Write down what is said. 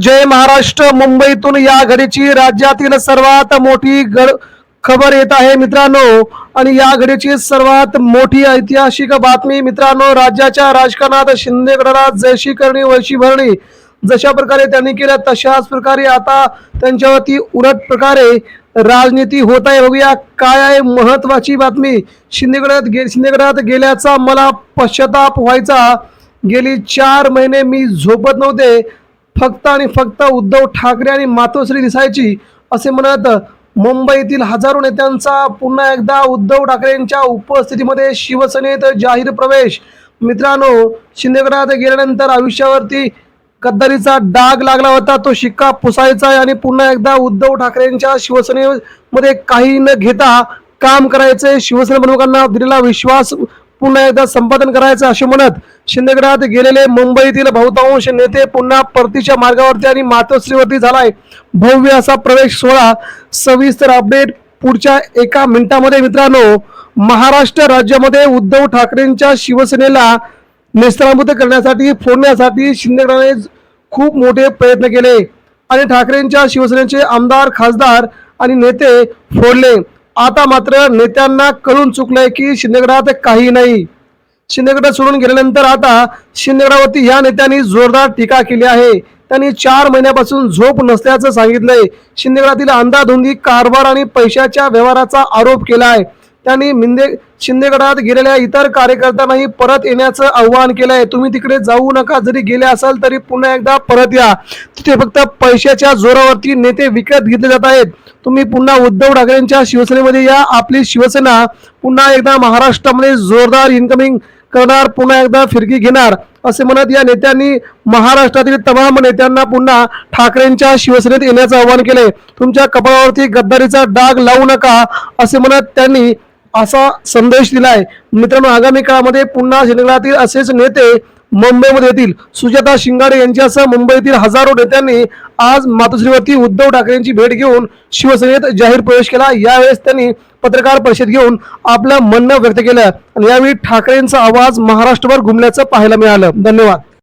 जय महाराष्ट्र. मुंबईतून या घडीची राज्यातील सर्वात मोठी गड खबर येत आहे मित्रांनो. आणि या घडीची सर्वात मोठी ऐतिहासिक बातमी मित्रांनो राज्याच्या राजकारणात शिंदे गडाला जशी करणी वैशी भरणी. जशा प्रकारे त्यांनी केलं तशाच प्रकारे आता त्यांच्यावरती उलट प्रकारे राजनीती होत आहे. बघूया काय आहे महत्वाची बातमी. शिंदेगडात गे शिंदेगडात गेल्याचा मला पश्चाताप व्हायचा. गेली चार महिने मी झोपत नव्हते. फक्त आणि फक्त उद्धव ठाकरे आणि मातोश्री दिसायची असे म्हणत मुंबईतील हजारो नेत्यांचा पुन्हा एकदा उद्धव ठाकरेंच्या उपस्थितीमध्ये शिवसेनेत जाहीर प्रवेश. मित्रांनो शिंदेगडात गेल्यानंतर आयुष्यावरती गद्दारीचा डाग लागला होता. तो शिक्का पुसायचा आहे आणि पुन्हा एकदा उद्धव ठाकरेंच्या शिवसेनेमध्ये काही न घेता काम करायचे शिवसेना प्रमुखांना दिलेला विश्वास पुन्हा एकदा संपादन करायचं असे म्हणत शिंदेगडात गेलेले मुंबईतील बहुतांश नेते पुन्हा परतीच्या मार्गावरती आणि मातोश्रीवरती झालाय. भव्य असा प्रवेश सोहळा. सविस्तर अपडेट पुढच्या एका मिनिटामध्ये मित्रांनो. महाराष्ट्र राज्यामध्ये उद्धव ठाकरेंच्या शिवसेनेला नेस्तनाबूत करण्यासाठी फोडण्यासाठी शिंदेगडाने खूप मोठे प्रयत्न केले. आणि ठाकरेंच्या शिवसेनेचे आमदार खासदार आणि नेते फोडले. आता मात्र नेत्यांना कळून चुकलंय की शिंदेगडात काही नाही. शिंदेगड सोडून गेल्यानंतर आता शिंदेगडावरती या नेत्यांनी जोरदार टीका केली आहे. त्यांनी चार महिन्यापासून झोप नसल्याचं सांगितलंय. शिंदेगडातील अंधाधुंदी कारभार आणि पैशाच्या व्यवहाराचा आरोप केला आहे त्यांनी मिंदे शिंदेगडात गेलेल्या इतर कार्यकर्त्यांनाही परत येण्याचं आव्हान आहे तुम्ही तिकडे जाऊ नका. जरी गेले असाल तरी पुन्हा एकदा परत या. तिथे फक्त पैशाच्या जोरावरती नेते विकत घेतले जात आहेत. तुम्ही पुन्हा उद्धव ठाकरेंच्या शिवसेनेमध्ये या. आपली शिवसेना पुन्हा एकदा महाराष्ट्रामध्ये जोरदार इन्कमिंग करणार पुन्हा एकदा फिरकी घेणार असे म्हणत या नेत्यांनी महाराष्ट्रातील तमाम नेत्यांना पुन्हा ठाकरेंच्या शिवसेनेत येण्याचं आवाहन केले तुमच्या कपाळावरती गद्दारीचा डाग लावू नका असे म्हणत त्यांनी असा संदेश दिलाय. मित्रांनो आगामी काळामध्ये पुन्हा शिंदेगडातील असेच नेते मुंबईमध्ये येतील. सुजाता शिंगाडे यांच्यासह मुंबईतील हजारो नेत्यांनी आज मातोश्रीवरती उद्धव ठाकरेंची भेट घेऊन शिवसेनेत जाहीर प्रवेश केला. यावेळेस त्यांनी पत्रकार परिषद घेऊन आपलं म्हणणं व्यक्त केलं. आणि यावेळी ठाकरेंचा आवाज महाराष्ट्रभर घुमल्याचं पाहायला मिळालं. धन्यवाद.